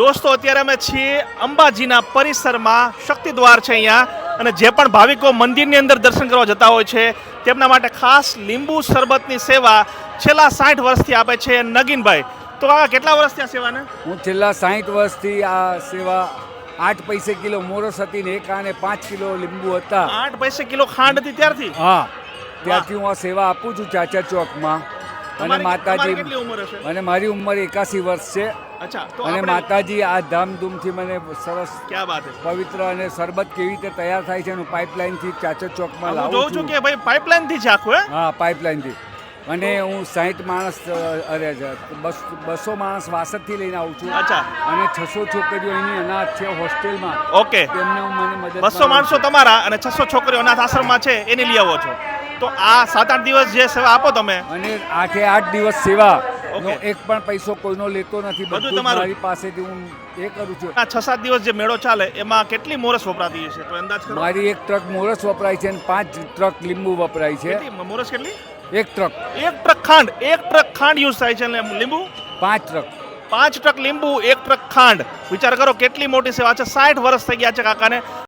દોસ્તો અત્યારે અમે છીએ અંબાજીના પરિસરમાં શક્તિદ્વાર છે અહીંયા. અને જે પણ ભાવિકો મંદિરની અંદર દર્શન કરવા જતા હોય છે તેમના માટે ખાસ લીંબુ શરબતની સેવા છેલ્લા સાઠ વર્ષથી આપે છે નગીનભાઈ. તો આ કેટલા વર્ષથી આ સેવાને? હું છેલ્લા સાઠ વર્ષથી આ સેવા આઠ પૈસે કિલો મોરસ હતી ને એક આને પાંચ કિલો લીંબુ હતા. આઠ પૈસે કિલો ખાંડ હતી ત્યારથી? હા. ત્યારથી હું આ સેવા આપું છું ચાચા ચોકમાં. અને માતાજી અને મારી ઉંમર એકાસી વર્ષ છે. અચ્છા અને માતાજી આ ધામધૂમથી મને સરસ પવિત્ર અને શરબત કેવી રીતે તૈયાર થાય છે એનું પાઇપલાઇનથી ચાચર ચોકમાં લાવું છું છું. કે ભાઈ પાઇપલાઇનથી છે આખું હે? પાઇપલાઇનથી. અને હું સાહીઠ માણસ અરે બસ માણસ વાસદથી લઈને આવું છું. અચ્છા. અને છસો છોકરીઓ એની અનાથ છે હોસ્ટેલમાં. ઓકે. તેમને હું મને મદદ બસો માણસો તમારા અને છસો છોકરીઓ અનાથ આશ્રમમાં છે એને લઈ આવો છો. તો આ સાત આઠ દિવસ જે સેવા આપો તમે. અને આઠે આઠ દિવસ સેવા. નો એક પણ પૈસો કોઈનો લેતો નથી. બધું તમારું? મારી પાસેથી હું એ કરું છું. આ છ સાત દિવસ જે મેળો ચાલે એમાં કેટલી મોરસ વપરાતી હશે? તો અંદાજ કરો. મારી એક ટ્રક મોરસ વપરાય છે અને પાંચ ટ્રક લીંબુ વપરાય છે. મોરસ કેટલી? એક ટ્રક. એક ટ્રક ખાંડ એક ટ્રક ખાંડ યુઝ થાય છે અને લીંબુ? પાંચ ટ્રક. પાંચ ટ્રક લીંબુ એક ટ્રક ખાંડ. વિચાર કરો કેટલી મોટી સેવા છે. સાઠ વર્ષ થઈ ગયા છે કાકાને.